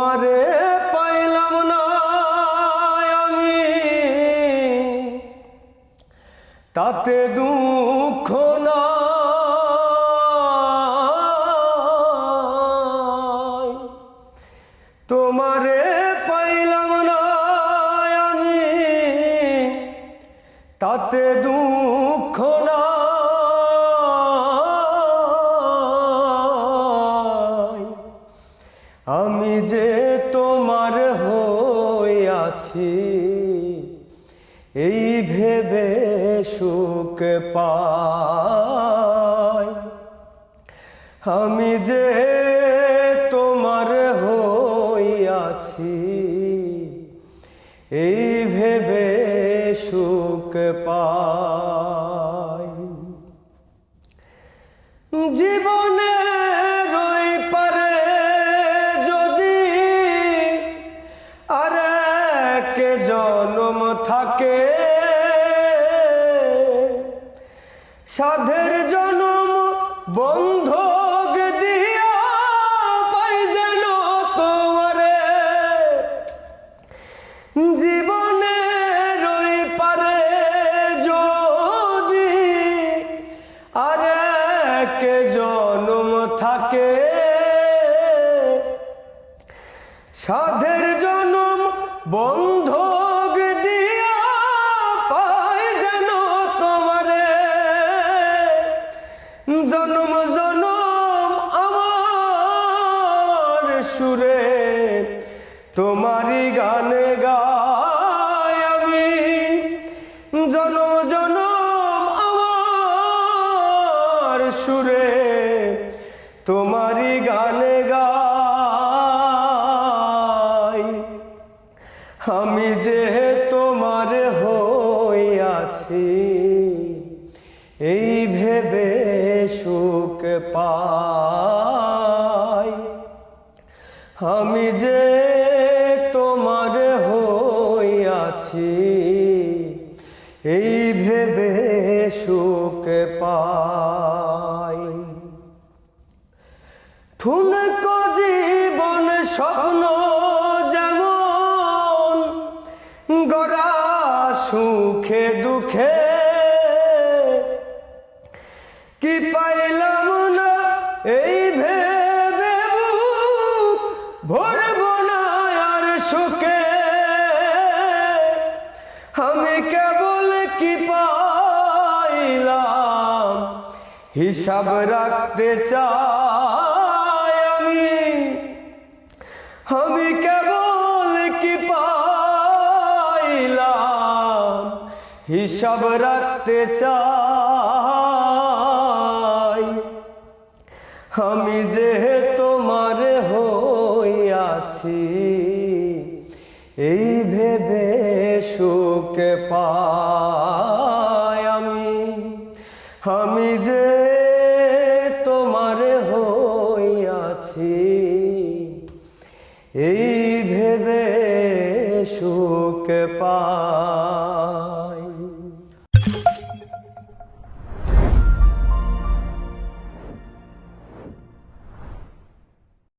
তোমারে পাইলাম না আমি। তাতে দুঃখ নাই। তোমারে পাইলাম না আমি। তাতে দুঃখ নাই। আমি যে এই ভেবে সুখ পাই। আমি যে তোমার হইয়াছি এই ভেবে সুখ পাই। জীবনে জন্ম থাকে। সাধের জনম বন্ধক দিয়া পাই যেন তোমারে। তোমারই গান গাই আমি। জনম আমার সুরে তোমারই গান গাই। আমি যে তোমার হইয়াছি এই ভেবে সুখ পাই। আমি যে হইয়াছি এই ভেবে সুখ পাই। ঠুনক জীবন স্বপ্ন যেমন গড়া সুখে দুঃখে। কি পাইলাম আমি কেবল কি পাইলাম? হিসাব রাখতে চাই আমি। আমি কেবল কি পাইলাম? হিসাব রাখতে চাই। আমি যে তোমার হইয়াছি এই ভেবে সুখ পাই আমি। আমি যে তোমার হইয়াছি এই ভেবে সুখ পাই।